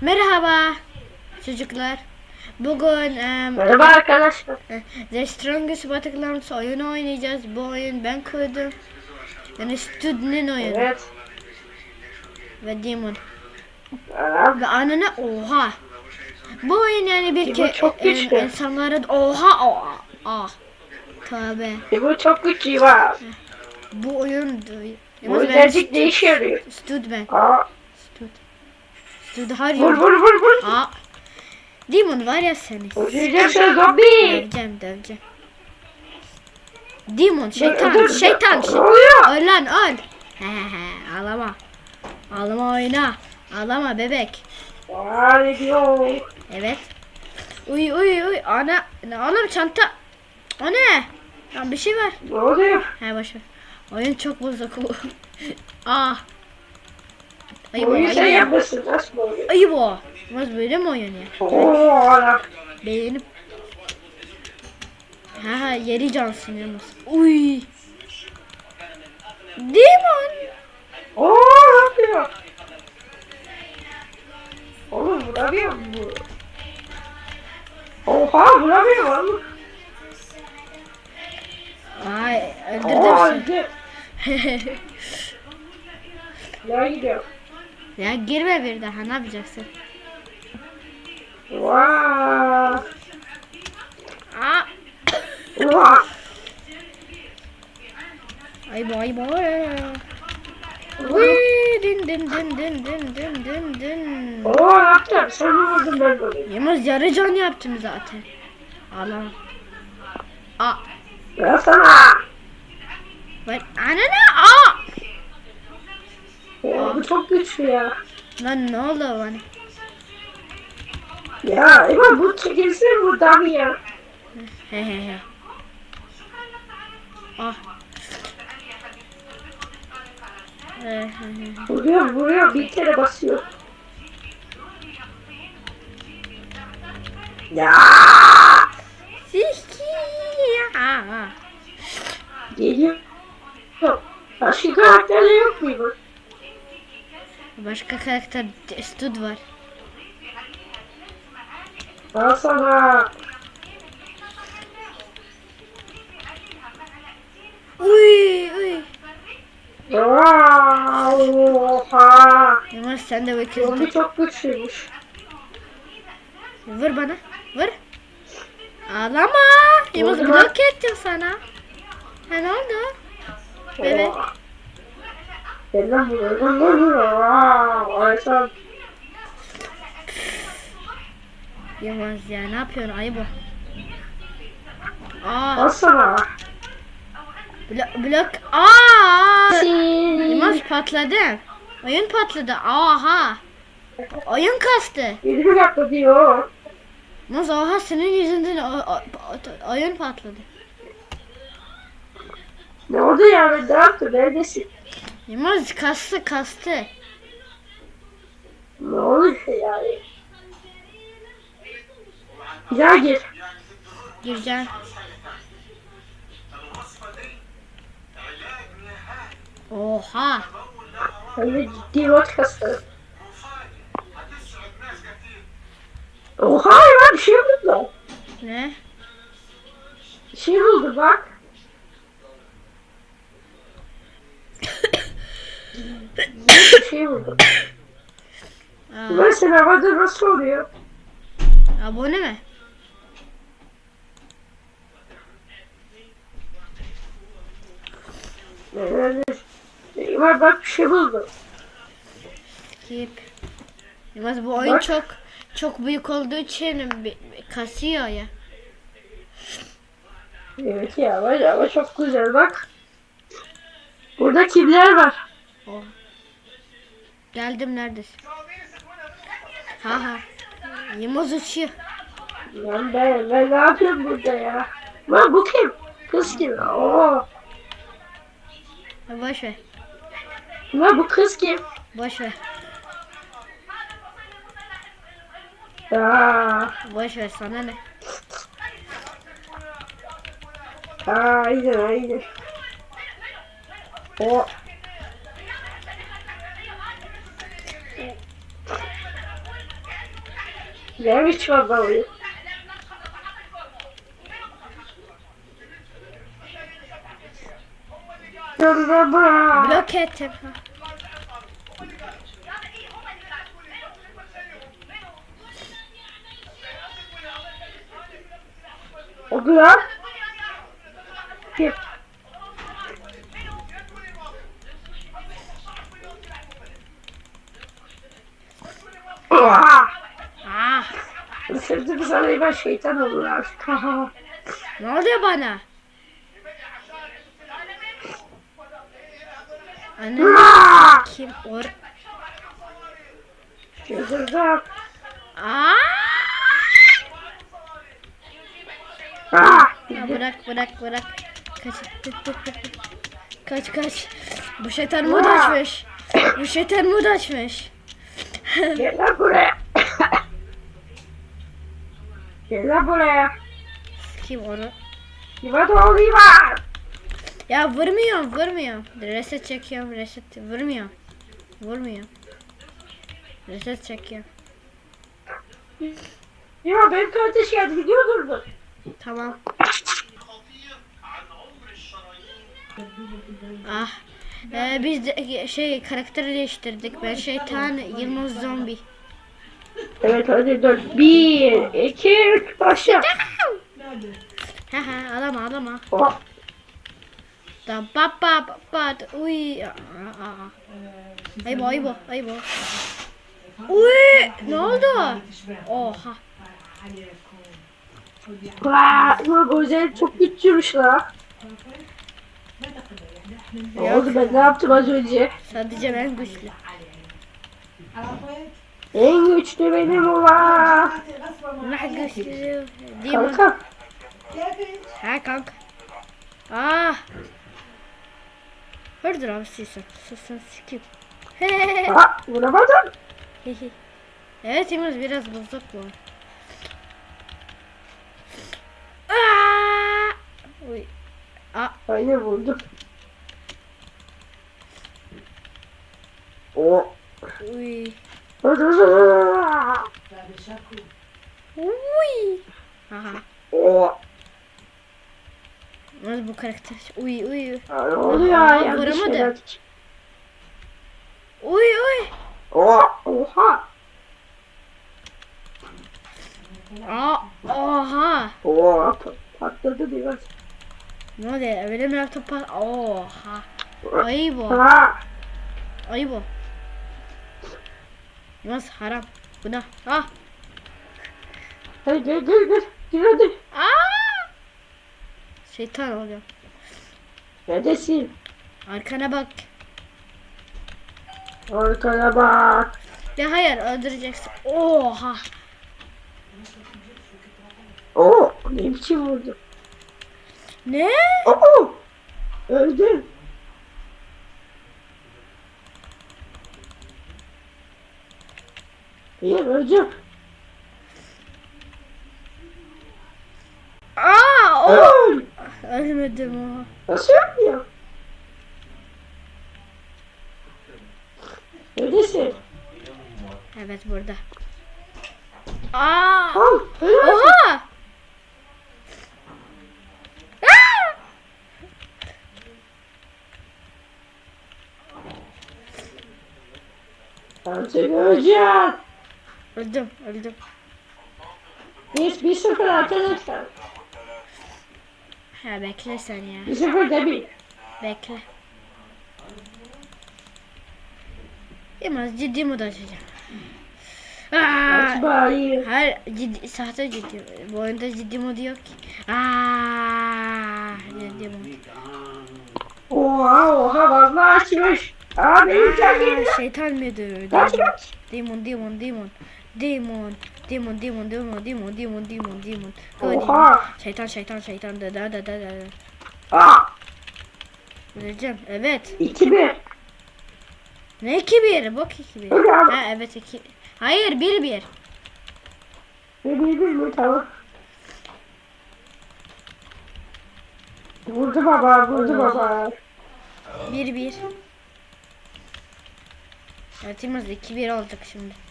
Merhaba çocuklar. Bugün em, Merhaba arkadaşlar. The Strongest Battlegrounds oyunu oynayacağız. Bu oyun ben kurdum. Yani Stud'un oyunu Evet. ve Demon. Ve anına oha. Bu oyun yani bir Demon ke çok em, güçlü. insanların oha oha. Ah. Tövbe. Bu çok güçlü var. Bu oyun Bu gerçek ne işe yarıyor? Stud ben. Aa. Stud her vur yer. vur vur vur. Aa. Demon var ya seni. Öldüreceksin zombi. Döveceğim döveceğim. Demon şeytan Dur, dur, şeytan. Ne oluyor? Öl lan öl. Hehehe ağlama. Ağlama oyna. Ağlama bebek. Diyor? Evet. Uy uy uy ana. Oğlum çanta. O ne? Lan bir şey var. Ne oluyor? He boşver. Oyun çok bozuk. ah. Ayıp o Oyun sen ayıp. o. Nasıl? Ayıp o. Nasıl böyle mi? Oo, ana. Beğenip. Ha ha yeri cansın yalnız. Uy. Demon. Oo, ne yapıyor? Oğlum vuramıyor mu bu? Oha vuramıyor oğlum. Ay öldürdüm öldü. seni. Ya gidiyor. Ya girme bir daha ne yapacaksın? Vaa. Vaa. Ay boy boy. Din din din din din din din din. Oo yaptım. Sen vurdun ben vurdum. Yemez yarı can yaptım zaten. Ana. A. Yapsana. Bak anana çok güçlü ya. Lan ne oldu bana? Ya Eman bu çekilsin buradan ya. He he he. Ah. He he he. Vuruyor vuruyor bir kere basıyor. Ya Siki. Ya. geliyor. Başka karakterler yok muydu? Başka karakter Stud var. Al sana. Uy uy. Oha. Yemez sen de Zombi bakıyorsun. çok güçlüymüş. Vur bana. Vur. Ağlama. Vurma. blok ettim sana. Ha ne oldu? Evet. Selam ya ne yapıyorsun ayı? Aa. Asana. Blok, blok. Aa! Yılmaz patladı. Oyun patladı. Aha. Oyun kastı. Yüzüm yaptı diyor. Yılmaz aha senin yüzünden oyun patladı. Ne oldu ya? Ne yaptı? Neredesin? Yemez kastı kastı. Ne oluyor yani? Ya gir. Gireceğim. Oha. Öyle ciddi bot kastı. Oha ya bir şey buldu. Ne? Bir şey buldu bak. Bir şey buldu. Aa, Mesela havada nasıl oluyor? abone mi? Yani, var bak bir şey buldu. Skip. Yemez bu oyun Bak. çok çok büyük olduğu için bi- kasıyor ya. Evet ya var ama çok güzel bak. Burada kimler var? Oh. Geldim neredesin? Ha ha. Yemez uçuyor. Lan ben, ben ne yapıyorum burada ya? Lan bu kim? Kız kim? Oo. Boş ver. Lan bu kız kim? Boş ver. Aa, Boş ver sana ne? aynen aynen. O. Babalı? Sonra bırak. Blok ettim. O kadar. Git. Oha! Isırdım sana ben şeytan olur artık. Ne oluyor bana? Anne Aa! kim or? Çıldırdım. Aa! Aa! Ya bırak bırak bırak. Kaç. Kaç kaç. Bu şeytan mod açmış. Bu şeytan mod açmış. Gel lan buraya. Gel lan buraya. Kim onu? Kime doğruyu var? Ya vurmuyorum vurmuyorum. Reset çekiyorum reset. Vurmuyorum. Vurmuyor. Reset çekiyorum. Ya benim kardeş geldi gidiyordur bu. Tamam. Ah. Ee, biz de şey karakteri değiştirdik. Ben şeytan, Yılmaz zombi. Evet hadi dur. Bir, iki, üç, başla. Ha ha alama alama. Oh. Da ba ba ba ba uy. Aybo aybo aybo. Uy ne oldu? Oha. Vaa, bu güzel çok güçlüymüş la. Ne oldu ben ne yaptım az önce? Sadece ben güçlü. En güçlü benim ulan. Ben güçlü. Kanka. Ha kanka. Ah. Hırdır abi sen. Susun sikim. Aa, vuramadım. evet Yılmaz biraz bozuk bu. Aa! Uy. Aa, Aynen vurdum. O. uy. Uy. Aha. Yalnız bu karakter. Uy uy. Ne oluyor ya? Vuramadı. Uy uy. Oha. Aa, oha. O. Patladı biraz. Ne oluyor? Benim laptop pat- Oha. Ayı bu. Ayı bu. Yalnız haram. Bu da. Ah. Hadi gel gel gel. Gel hadi. Aa! Şeytan oluyor. Neredesin? Arkana bak. Arkana bak. Ya hayır öldüreceksin. Oha. Oo. Ne biçim vurdu? Ne? Oo. Öldüm. Hayır öleceğim. Aa! O. Öl. Ölmedim oha. Nasıl yapmıyor? Neredesin? Evet burada. Aa! Al. Oha! Aa! Ben seni öleceğim. Öldüm, öldüm. Biz bir sıfır arkadaşlar. Ha bekle sen ya. Bir sıfır demeyin. Bekle. Yılmaz ciddi mod açacağım. Aa! Hayır ciddi, sahte ciddi. Bu oyunda ciddi modu yok ki. Aa, ciddi mod. Oha oha vallahi açmış. Abi. Aa, şeytan modu. Kaç Demon, kaç. demon, demon, demon. Demon, demon, demon, demon, demon, demon, demon, demon. Oha. Şeytan, şeytan, şeytan. Da da da da da. Aa. Öleceğim. Evet. İki bir. Ne 2 1? Bok 2 1. Öyle abi. Ha evet 2. Hayır 1 1. Ne bildin mi tamam. Vurdu baba vurdu baba. 1 1. Evet Yılmaz 2 1 olacak şimdi.